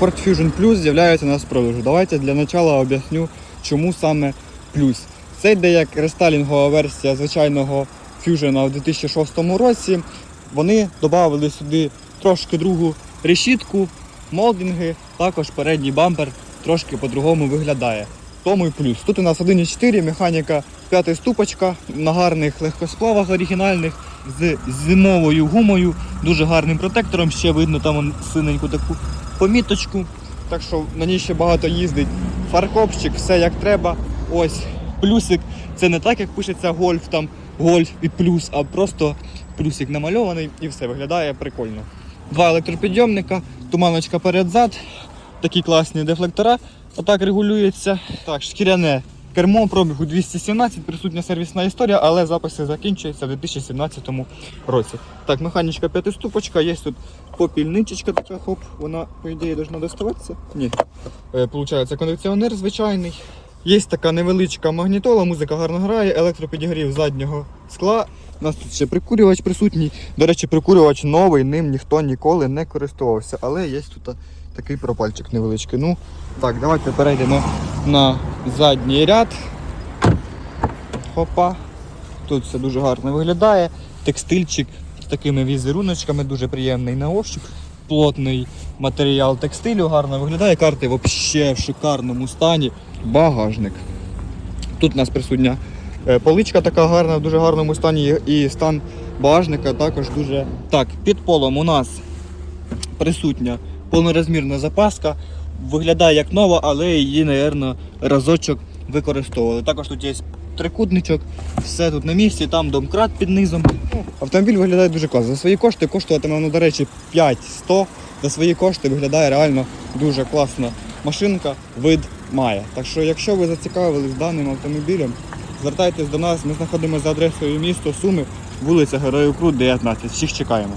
Ford Fusion Plus з'являється у нас продажу. Давайте для початку об'ясню, чому саме плюс. Це йде як рестайлінгова версія звичайного Fusion у 2006 році. Вони додали сюди трошки другу решітку, молдинги, також передній бампер трошки по-другому виглядає. Тому і плюс. Тут у нас 1.4, механіка 5 ступочка на гарних легкосплавах оригінальних з зимовою гумою, дуже гарним протектором. Ще видно там синеньку таку поміточку. Так що на ній ще багато їздить. Фаркопчик, все як треба. Ось плюсик. Це не так, як пишеться гольф, там гольф і плюс, а просто плюсик намальований і все виглядає прикольно. Два електропідйомника, туманочка перед-зад, такі класні дефлектора. Отак регулюється. Так, шкіряне кермо пробігу 217, присутня сервісна історія, але записи закінчуються в 2017 році. Так, механічка п'ятиступочка, є тут попільничечка така, хоп, вона, по ідеї, повинна доставатися. Ні. Е, Получається кондиціонер звичайний. Є така невеличка магнітола, музика гарно грає, електропідігрів заднього скла. У нас тут ще прикурювач присутній. До речі, прикурювач новий, ним ніхто ніколи не користувався. Але є тут такий пропальчик невеличкий. Ну, так, давайте перейдемо на задній ряд. Хопа. Тут все дуже гарно виглядає. Текстильчик з такими візеруночками, дуже приємний на ощуп. Плотний матеріал текстилю, гарно виглядає. Карти взагалі в шикарному стані. Багажник. Тут у нас присутня поличка така гарна, в дуже гарному стані. І стан багажника також дуже. Так, під полом у нас присутня повнорозмірна запаска. Виглядає як нова, але її, напевно, разочок використовували. Також тут є трикутничок, все тут на місці, там домкрат під низом. Ну, Автомобіль виглядає дуже класно. За свої кошти коштуватиме, ну, до речі, 5-100. За свої кошти виглядає реально дуже класна машинка, вид має. Так що, якщо ви зацікавились даним автомобілем, звертайтесь до нас. Ми знаходимося за адресою місто Суми, вулиця Героїв Крут, 19. Всіх чекаємо.